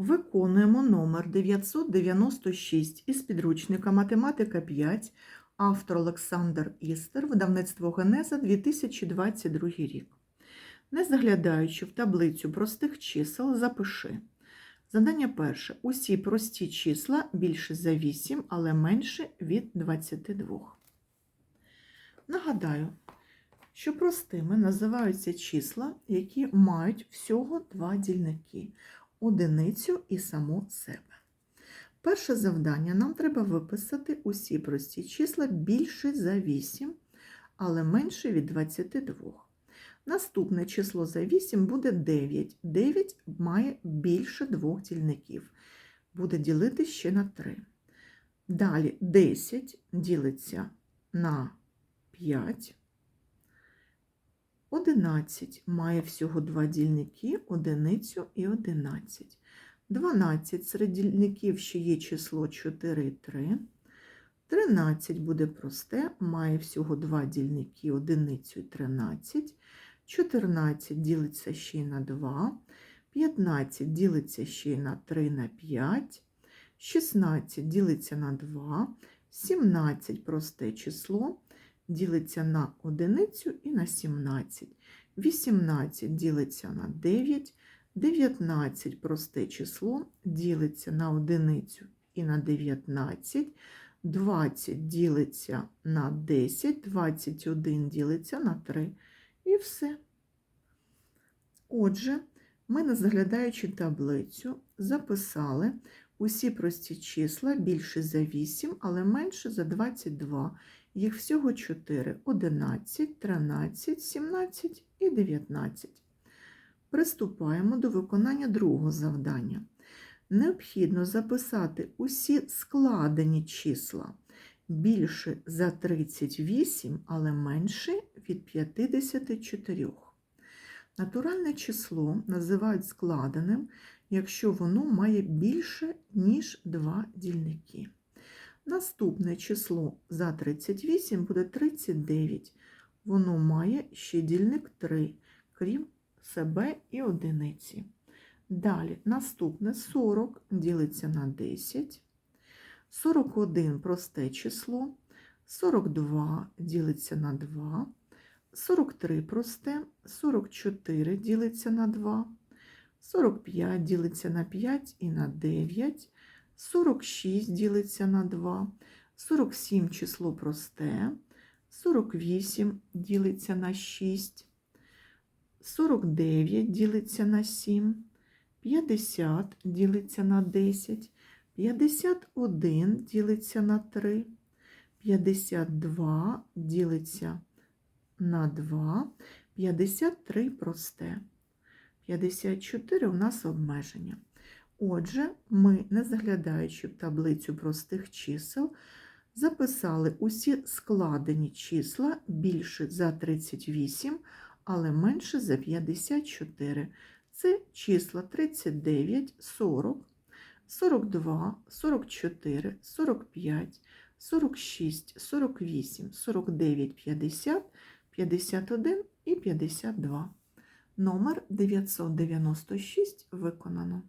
Виконуємо номер 996 із підручника Математика 5, автор Олександр Істер, видавництво Генеза 2022 рік. Не заглядаючи в таблицю простих чисел, запиши. Задання перше. Усі прості числа більше за 8, але менше від 22. Нагадаю, що простими називаються числа, які мають всього два дільники одиницю і само себе. Перше завдання нам треба виписати усі прості числа більше за 8, але менше від 22. Наступне число за 8 буде 9. 9 має більше двох дільників. Буде ділити ще на 3. Далі 10 ділиться на 5. 11 має всього два дільники, одиницю і 11. 12 серед дільників ще є число 4 3. 13 буде просте, має всього два дільники, одиницю і 13. 14 ділиться ще й на 2. 15 ділиться ще й на 3 на 5. 16 ділиться на 2. 17 просте число ділиться на одиницю і на 17. 18 ділиться на 9. 19 просте число ділиться на одиницю і на 19. 20 ділиться на 10, 21 ділиться на 3. І все. Отже, ми, не заглядаючи таблицю, записали усі прості числа більше за 8, але менше за 22. Їх всього 4 – 11, 13, 17 і 19. Приступаємо до виконання другого завдання. Необхідно записати усі складені числа більше за 38, але менше від 54. Натуральне число називають складеним, якщо воно має більше, ніж два дільники. Наступне число за 38 буде 39. Воно має ще дільник 3, крім себе і одиниці. Далі, наступне 40 ділиться на 10. 41 просте число. 42 ділиться на 2. 43 просте, 44 ділиться на 2. 45 ділиться на 5 і на 9. 46 ділиться на 2, 47 число просте, 48 ділиться на 6, 49 ділиться на 7, 50 ділиться на 10, 51 ділиться на 3, 52 ділиться на 2, 53 просте, 54 у нас обмеження. Отже, ми, не заглядаючи в таблицю простих чисел, записали усі складені числа більше за 38, але менше за 54. Це числа 39, 40, 42, 44, 45, 46, 48, 49, 50, 51 і 52. Номер 996 виконано.